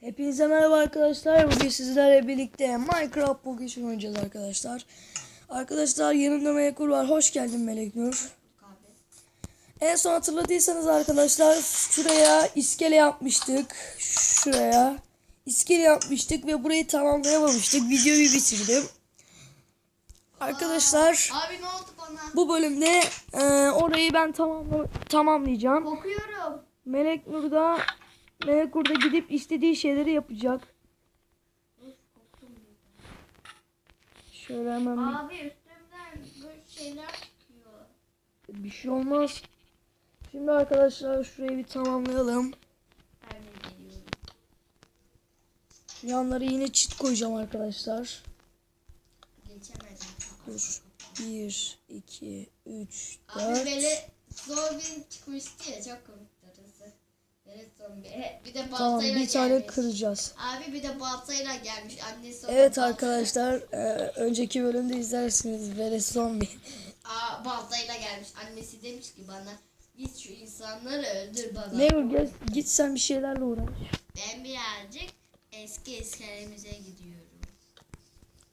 Hepinize merhaba arkadaşlar. Bugün sizlerle birlikte Minecraft bugün oynayacağız arkadaşlar. Arkadaşlar yanımda Melek Nur var. Hoş geldin Melek Nur. En son hatırladıysanız arkadaşlar şuraya iskele yapmıştık. Şuraya iskele yapmıştık ve burayı tamamlayamamıştık. Videoyu bitirdim. Arkadaşlar Abi ne oldu bana? bu bölümde e, orayı ben tamamla tamamlayacağım. Kokuyorum. Melek Nur da Melek Nur da gidip istediği şeyleri yapacak. Şöyle hemen bir, Abi üstümden böyle şeyler çıkıyor. bir şey olmaz. Şimdi arkadaşlar şurayı bir tamamlayalım. Ben de geliyorum. Şu yanlara yine çit koyacağım arkadaşlar. Geçemedim. Dur. 1, 2, 3, Abi 4. böyle zombi çıkmıştı ya çok orası. Zombi. Bir de baltayla Tamam bir tane gelmiş. kıracağız. Abi bir de baltayla gelmiş. Annesi ona Evet balta- arkadaşlar e, önceki bölümde izlersiniz. Vere zombi. Aa, baltayla gelmiş. Annesi demiş ki bana git şu insanları öldür bana. Melek gel git sen bir şeylerle uğraş. Ben birazcık eski eskerimize gidiyorum.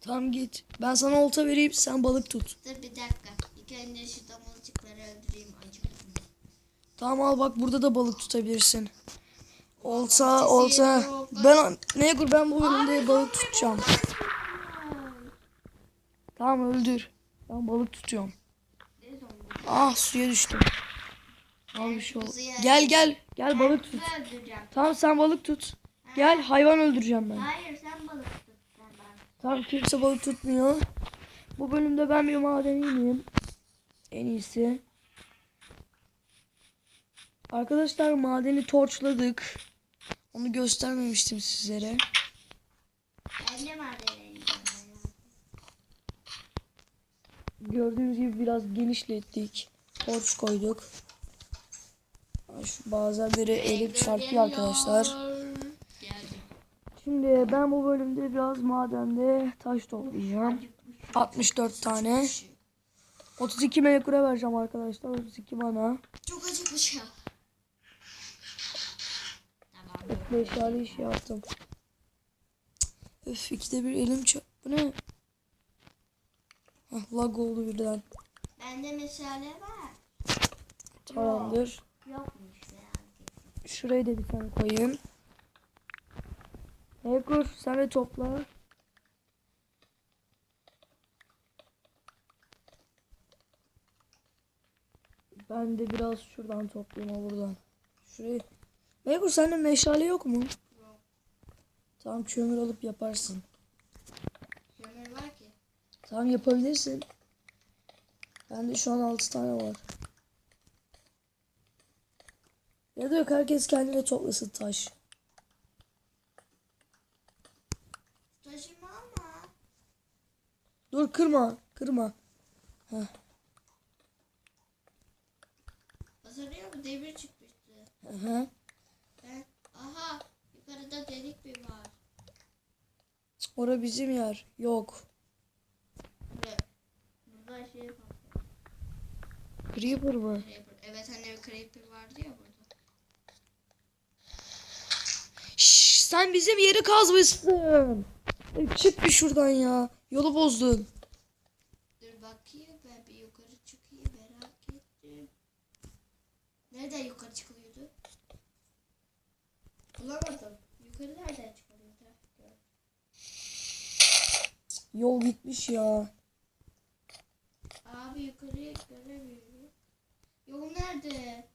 Tamam git. Ben sana olta vereyim sen balık tut. Dur bir dakika. İlk önce şu domuzcukları öldüreyim. Tamam al bak burada da balık tutabilirsin. Sesi olta. yok. Ben Negur ben bu bölümde balık tutacağım. Tamam öldür. Ben balık tutuyorum. Ne? Ah suya düştüm. Al bir şey ol. Gel gel. Gel balık tut. Tamam sen balık tut. Gel hayvan öldüreceğim ben. Hayır sen balık tut. Tamam kimse balık tutmuyor. Bu bölümde ben bir maden ineyim. En iyisi. Arkadaşlar madeni torçladık. Onu göstermemiştim sizlere. Gördüğünüz gibi biraz genişlettik. Torç koyduk. Şu bazenleri elim çarpıyor arkadaşlar. Şimdi ben bu bölümde biraz madende taş toplayacağım. 64 tane. 32 melekure vereceğim arkadaşlar. 32 bana. Çok acıkmış ya. Tamam. Beşerli iş yaptım. Öf ikide bir elim çarp. Bu ne? Heh, lag oldu birden. Bende meşale var. Tamamdır. Yokmuş ya. Şuraya da bir tane koyayım. Mekur sen de topla. Ben de biraz şuradan toplayayım buradan. Şurayı. Mekur sende meşale yok mu? Yok. Tamam kömür alıp yaparsın. Kömür var ki. Tamam yapabilirsin. Bende şu an 6 tane var. Ya da yok herkes kendine toplasın taş. Taşıma ama. Dur kırma. Kırma. Hatırlıyor musun? Demir çıkmıştı. Hı hı. Yukarıda delik bir var. Ora bizim yer. Yok. Ve burada şey var. Creeper mı? Creeper. Evet hani bir creeper vardı ya burada. Şşş, sen bizim yeri kazmışsın. E, Çık bir şuradan ya. Yolu bozdun. Dur bakayım ben bir yukarı çıkayım merak ettim. Nereden yukarı çıkılıyordu? Bulamadım. Yukarı nereden. Yol gitmiş ya. Abi yukarıyı göremiyorum. Yol nerede?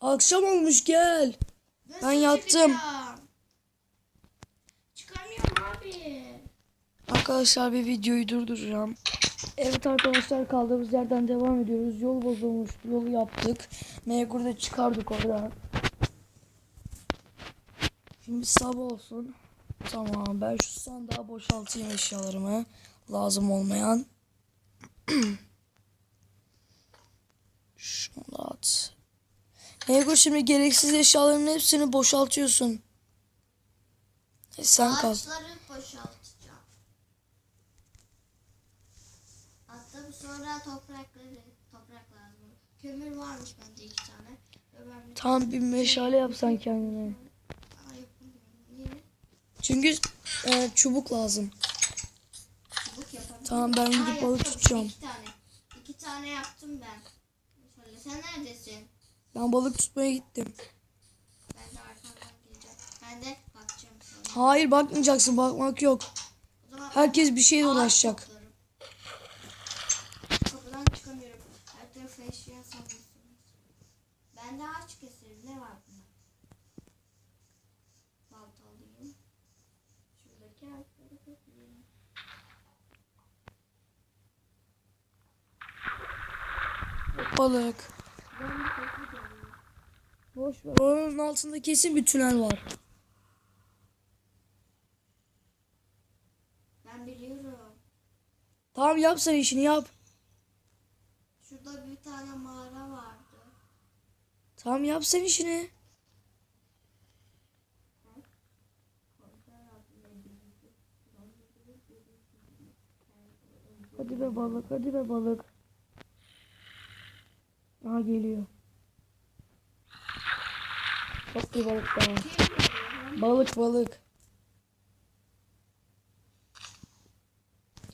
Akşam olmuş gel. Nasıl Ben yattım. çıkacağım? Çıkamıyorum abi. Arkadaşlar bir videoyu durduracağım. Evet arkadaşlar kaldığımız yerden devam ediyoruz. Yol bozulmuştu. Yolu yaptık. Megur'da çıkardık oradan. Şimdi sabah olsun. Tamam ben şu sandığa boşaltayım eşyalarımı. Lazım olmayan. Şunu da at. Megur şimdi gereksiz eşyaların hepsini boşaltıyorsun. E, sen kal. Ağaçları boşaltacağım. Attım sonra toprakları toprak lazım. Kömür varmış bende iki tane. Tam bir meşale yapsan kendine. Çünkü e, çubuk lazım. Çubuk yapalım. Tamam ben gidip balık tutacağım. İki tane. İki tane yaptım ben. Şöyle sen neredesin? Ben balık tutmaya gittim. Ben de arkandan geleceğim. Ben de bakacağım sana. Hayır bakmayacaksın bakmak yok. Herkes bir şeyle uğraşacak. Kapıdan çıkamıyorum. Her tarafı eşya sanıyorsunuz. Ben de ağaç keserim. Ne var bunda? Balta alayım. Toplayayım. Balık. Boş ver. Oranın altında kesin bir tünel var. Ben biliyorum. Tamam yap sen işini yap. Şurada bir tane mağara vardı. Tamam yap sen işini. Hadi be balık, hadi be balık. Aha geliyor. Çok iyi balık daha. Balık balık.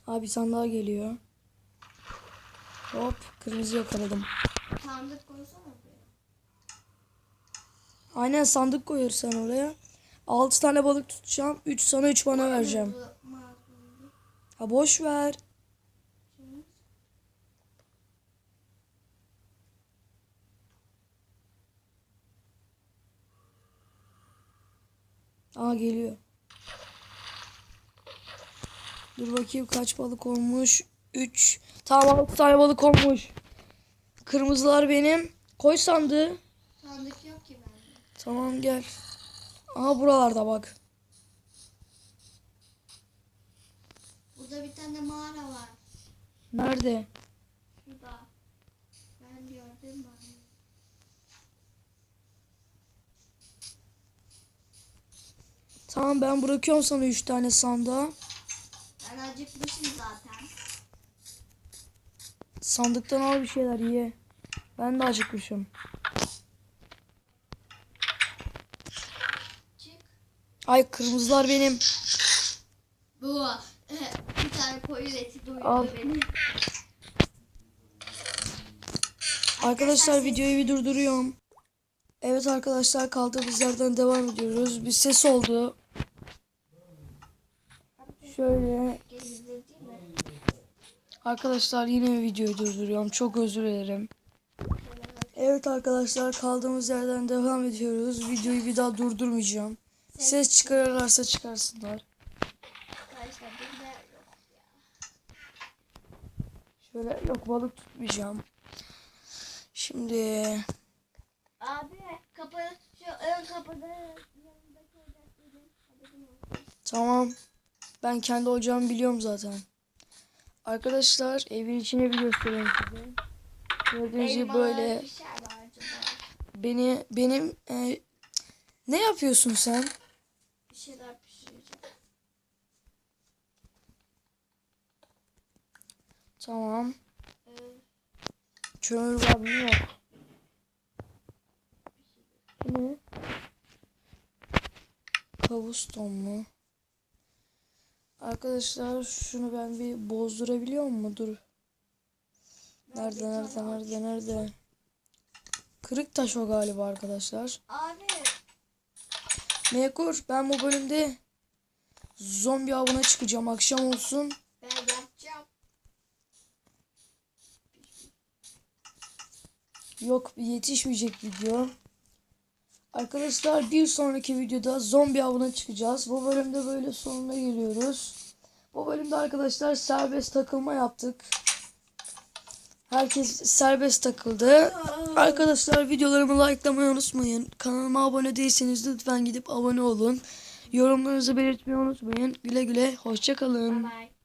Abi sen daha geliyor. Hop kırmızı yakaladım. Sandık koysana. Aynen sandık koyuyoruz sen oraya. 6 tane balık tutacağım. 3 sana 3 bana vereceğim. Ha boş ver. Aa geliyor. Dur bakayım kaç balık olmuş. 3. Tamam 6 tane balık olmuş. Kırmızılar benim. Koy sandığı. Sandık yok ki bende. Tamam gel. Aha buralarda bak. Burada bir tane mağara var. Nerede? Şurada. Ben gördüm ben. Tamam ben bırakıyorum sana 3 tane sandığa. Ben acıkmışım zaten. Sandıktan al bir şeyler ye. Ben de acıkmışım. Çık. Ay kırmızılar benim. Bu. bir tane koyun eti doyurdu beni. Arkadaşlar videoyu bir durduruyorum. Evet arkadaşlar kaldığımız yerden devam ediyoruz. Bir ses oldu. Şöyle Gezdir değil mi? arkadaşlar yine videoyu durduruyorum. Çok özür dilerim. Evet arkadaşlar kaldığımız yerden devam ediyoruz. Videoyu bir daha durdurmayacağım. Ses çıkarırlarsa çıkarsınlar. Arkadaşlar bir de yok. Şöyle yok balık tutmayacağım. Şimdi Abi kapı şu ön olsun. Tamam. Ben kendi ocağımı biliyorum zaten. Arkadaşlar evin içine bir göstereyim size. Gördüğünüz gibi böyle beni benim e, ne yapıyorsun sen? Bir şeyler pişireceğim. Tamam. Ee, Kömür var mı yok. Ne? Kavuston mu? Arkadaşlar şunu ben bir bozdurabiliyor mu? Dur. Nerede nerede nerede nerede? Kırık taş o galiba arkadaşlar. abi Mekur ben bu bölümde zombi avına çıkacağım. Akşam olsun. ben yapacağım. Yok yetişmeyecek video. Arkadaşlar bir sonraki videoda zombi avına çıkacağız. Bu bölümde böyle sonuna geliyoruz. Bu bölümde arkadaşlar serbest takılma yaptık. Herkes serbest takıldı. Arkadaşlar videolarımı likelamayı unutmayın. Kanalıma abone değilseniz lütfen gidip abone olun. Yorumlarınızı belirtmeyi unutmayın. Güle güle. Hoşçakalın. Bye bye.